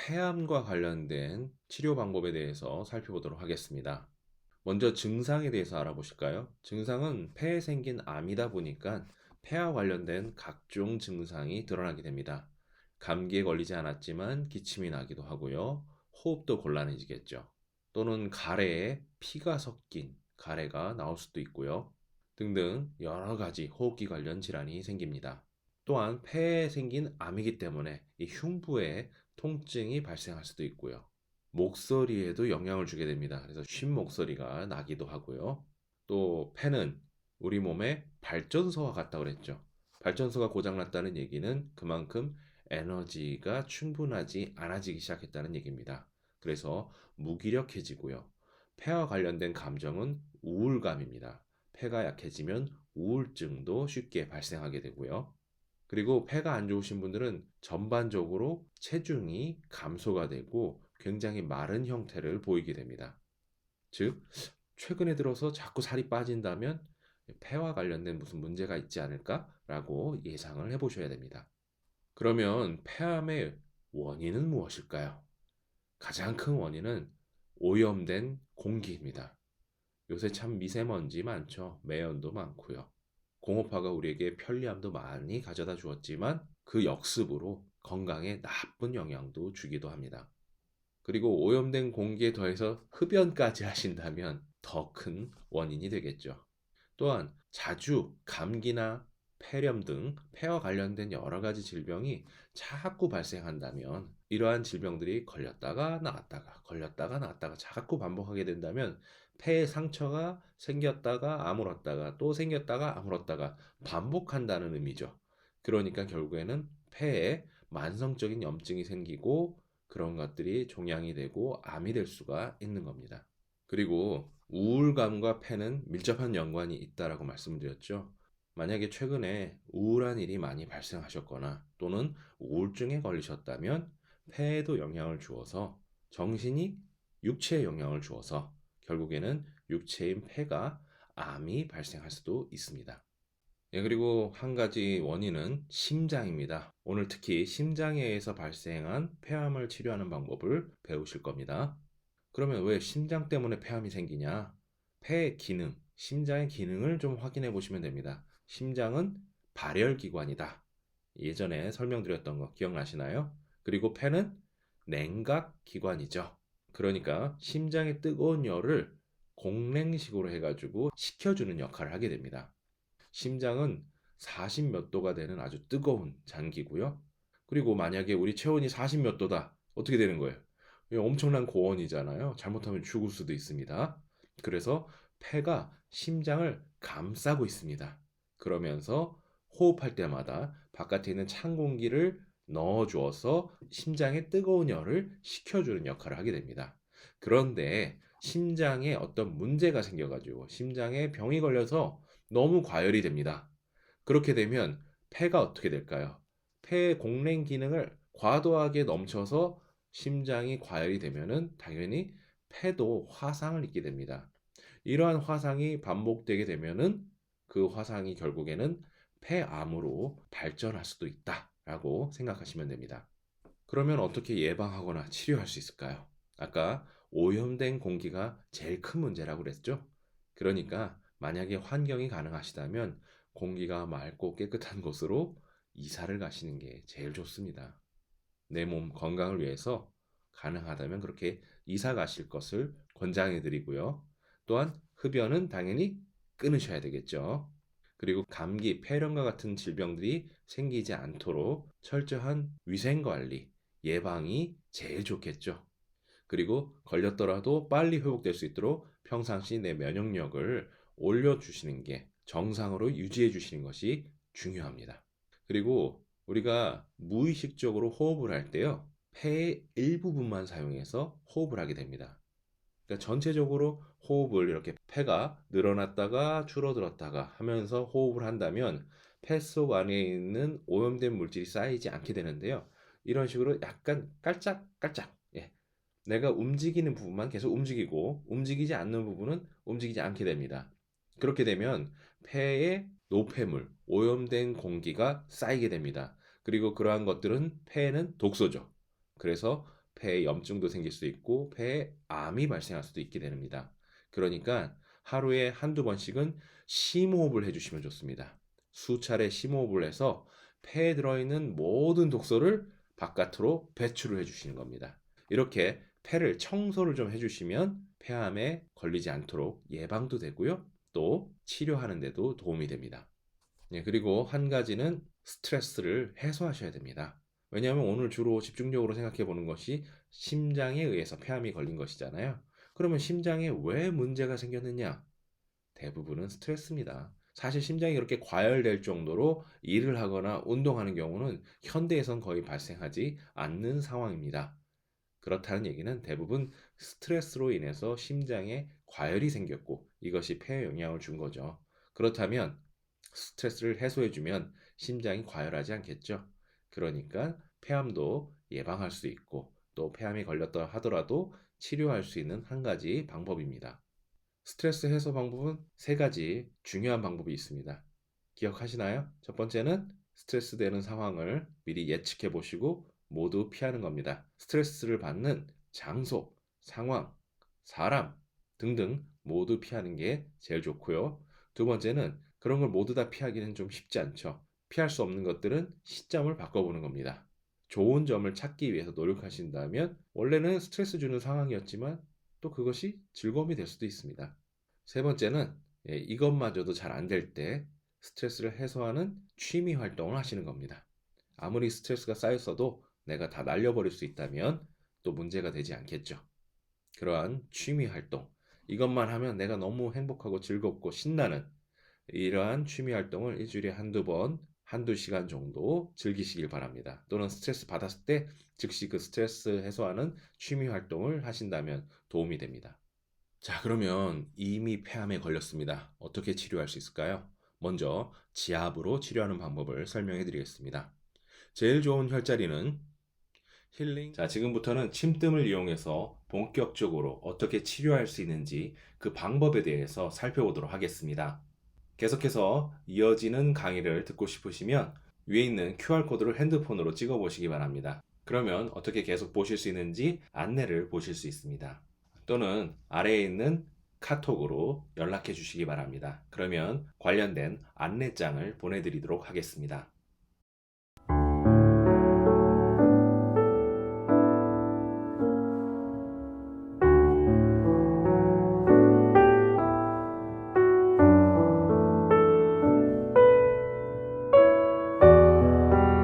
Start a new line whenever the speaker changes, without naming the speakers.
폐암과 관련된 치료 방법에 대해서 살펴보도록 하겠습니다. 먼저 증상에 대해서 알아보실까요? 증상은 폐에 생긴 암이다 보니까 폐와 관련된 각종 증상이 드러나게 됩니다. 감기에 걸리지 않았지만 기침이 나기도 하고요. 호흡도 곤란해지겠죠. 또는 가래에 피가 섞인 가래가 나올 수도 있고요. 등등 여러 가지 호흡기 관련 질환이 생깁니다. 또한 폐에 생긴 암이기 때문에 이 흉부에 통증이 발생할 수도 있고요. 목소리에도 영향을 주게 됩니다. 그래서 쉰 목소리가 나기도 하고요. 또 폐는 우리 몸의 발전소와 같다 그랬죠. 발전소가 고장났다는 얘기는 그만큼 에너지가 충분하지 않아지기 시작했다는 얘기입니다. 그래서 무기력해지고요. 폐와 관련된 감정은 우울감입니다. 폐가 약해지면 우울증도 쉽게 발생하게 되고요. 그리고 폐가 안 좋으신 분들은 전반적으로 체중이 감소가 되고 굉장히 마른 형태를 보이게 됩니다. 즉, 최근에 들어서 자꾸 살이 빠진다면 폐와 관련된 무슨 문제가 있지 않을까라고 예상을 해보셔야 됩니다. 그러면 폐암의 원인은 무엇일까요? 가장 큰 원인은 오염된 공기입니다. 요새 참 미세먼지 많죠. 매연도 많고요. 공업화가 우리에게 편리함도 많이 가져다 주었지만 그 역습으로 건강에 나쁜 영향도 주기도 합니다. 그리고 오염된 공기에 더해서 흡연까지 하신다면 더 큰 원인이 되겠죠. 또한 자주 감기나 폐렴 등 폐와 관련된 여러 가지 질병이 자꾸 발생한다면 이러한 질병들이 걸렸다가 나왔다가 걸렸다가 나왔다가 자꾸 반복하게 된다면 폐에 상처가 생겼다가 아물었다가 또 생겼다가 아물었다가 반복한다는 의미죠. 그러니까 결국에는 폐에 만성적인 염증이 생기고 그런 것들이 종양이 되고 암이 될 수가 있는 겁니다. 그리고 우울감과 폐는 밀접한 연관이 있다라고 말씀드렸죠. 만약에 최근에 우울한 일이 많이 발생하셨거나 또는 우울증에 걸리셨다면 폐에도 영향을 주어서 정신이 육체에 영향을 주어서 결국에는 육체인 폐가 암이 발생할 수도 있습니다. 예, 그리고 한 가지 원인은 심장입니다. 오늘 특히 심장에 의해서 발생한 폐암을 치료하는 방법을 배우실 겁니다. 그러면 왜 심장 때문에 폐암이 생기냐? 폐의 기능, 심장의 기능을 좀 확인해 보시면 됩니다. 심장은 발열기관이다. 예전에 설명드렸던 거 기억나시나요? 그리고 폐는 냉각기관이죠. 그러니까 심장의 뜨거운 열을 공랭식으로 해가지고 식혀주는 역할을 하게 됩니다. 심장은 40 몇 도가 되는 아주 뜨거운 장기고요. 그리고 만약에 우리 체온이 40 몇 도다. 어떻게 되는 거예요? 엄청난 고온이잖아요. 잘못하면 죽을 수도 있습니다. 그래서 폐가 심장을 감싸고 있습니다. 그러면서 호흡할 때마다 바깥에 있는 찬 공기를 넣어 주어서 심장의 뜨거운 열을 식혀주는 역할을 하게 됩니다. 그런데 심장에 어떤 문제가 생겨가지고 심장에 병이 걸려서 너무 과열이 됩니다. 그렇게 되면 폐가 어떻게 될까요? 폐의 공랭 기능을 과도하게 넘쳐서 심장이 과열이 되면은 당연히 폐도 화상을 입게 됩니다. 이러한 화상이 반복되게 되면은 그 화상이 결국에는 폐암으로 발전할 수도 있다 라고 생각하시면 됩니다. 그러면 어떻게 예방하거나 치료할 수 있을까요? 아까 오염된 공기가 제일 큰 문제라고 그랬죠? 그러니까 만약에 환경이 가능하시다면 공기가 맑고 깨끗한 곳으로 이사를 가시는 게 제일 좋습니다. 내 몸 건강을 위해서 가능하다면 그렇게 이사 가실 것을 권장해 드리고요. 또한 흡연은 당연히 끊으셔야 되겠죠. 그리고 감기, 폐렴과 같은 질병들이 생기지 않도록 철저한 위생 관리, 예방이 제일 좋겠죠. 그리고 걸렸더라도 빨리 회복될 수 있도록 평상시 내 면역력을 올려주시는 게 정상으로 유지해 주시는 것이 중요합니다. 그리고 우리가 무의식적으로 호흡을 할 때요, 폐의 일부분만 사용해서 호흡을 하게 됩니다. 그러니까 전체적으로 호흡을 이렇게 폐가 늘어났다가 줄어들었다가 하면서 호흡을 한다면 폐 속 안에 있는 오염된 물질이 쌓이지 않게 되는데요. 이런 식으로 약간 깔짝깔짝 예. 내가 움직이는 부분만 계속 움직이고 움직이지 않는 부분은 움직이지 않게 됩니다. 그렇게 되면 폐에 노폐물, 오염된 공기가 쌓이게 됩니다. 그리고 그러한 것들은 폐에는 독소죠. 그래서 폐에 염증도 생길 수 있고 폐에 암이 발생할 수도 있게 됩니다. 그러니까 하루에 한두 번씩은 심호흡을 해주시면 좋습니다. 수차례 심호흡을 해서 폐에 들어있는 모든 독소를 바깥으로 배출을 해주시는 겁니다. 이렇게 폐를 청소를 좀 해주시면 폐암에 걸리지 않도록 예방도 되고요. 또 치료하는 데도 도움이 됩니다. 예, 그리고 한 가지는 스트레스를 해소하셔야 됩니다. 왜냐하면 오늘 주로 집중적으로 생각해 보는 것이 심장에 의해서 폐암이 걸린 것이잖아요. 그러면 심장에 왜 문제가 생겼느냐? 대부분은 스트레스입니다. 사실 심장이 그렇게 과열될 정도로 일을 하거나 운동하는 경우는 현대에선 거의 발생하지 않는 상황입니다. 그렇다는 얘기는 대부분 스트레스로 인해서 심장에 과열이 생겼고 이것이 폐에 영향을 준 거죠. 그렇다면 스트레스를 해소해주면 심장이 과열하지 않겠죠. 그러니까 폐암도 예방할 수 있고 또 폐암이 걸렸다 하더라도 치료할 수 있는 한 가지 방법입니다. 스트레스 해소 방법은 세 가지 중요한 방법이 있습니다. 기억하시나요? 첫 번째는 스트레스 되는 상황을 미리 예측해 보시고 모두 피하는 겁니다. 스트레스를 받는 장소, 상황, 사람 등등 모두 피하는 게 제일 좋고요. 두 번째는 그런 걸 모두 다 피하기는 좀 쉽지 않죠. 피할 수 없는 것들은 시점을 바꿔보는 겁니다. 좋은 점을 찾기 위해서 노력하신다면 원래는 스트레스 주는 상황이었지만 또 그것이 즐거움이 될 수도 있습니다. 세 번째는 예, 이것마저도 잘 안 될 때 스트레스를 해소하는 취미 활동을 하시는 겁니다. 아무리 스트레스가 쌓였어도 내가 다 날려버릴 수 있다면 또 문제가 되지 않겠죠. 그러한 취미 활동, 이것만 하면 내가 너무 행복하고 즐겁고 신나는 이러한 취미 활동을 일주일에 한두 번, 한두 시간 정도 즐기시길 바랍니다. 또는 스트레스 받았을 때 즉시 그 스트레스 해소하는 취미 활동을 하신다면 도움이 됩니다. 자, 그러면 이미 폐암에 걸렸습니다. 어떻게 치료할 수 있을까요? 먼저 지압으로 치료하는 방법을 설명해 드리겠습니다. 제일 좋은 혈자리는 힐링. 자, 지금부터는 침뜸을 이용해서 본격적으로 어떻게 치료할 수 있는지 그 방법에 대해서 살펴보도록 하겠습니다. 계속해서 이어지는 강의를 듣고 싶으시면 위에 있는 QR코드를 핸드폰으로 찍어 보시기 바랍니다. 그러면 어떻게 계속 보실 수 있는지 안내를 보실 수 있습니다. 또는 아래에 있는 카톡으로 연락해 주시기 바랍니다. 그러면 관련된 안내장을 보내드리도록 하겠습니다.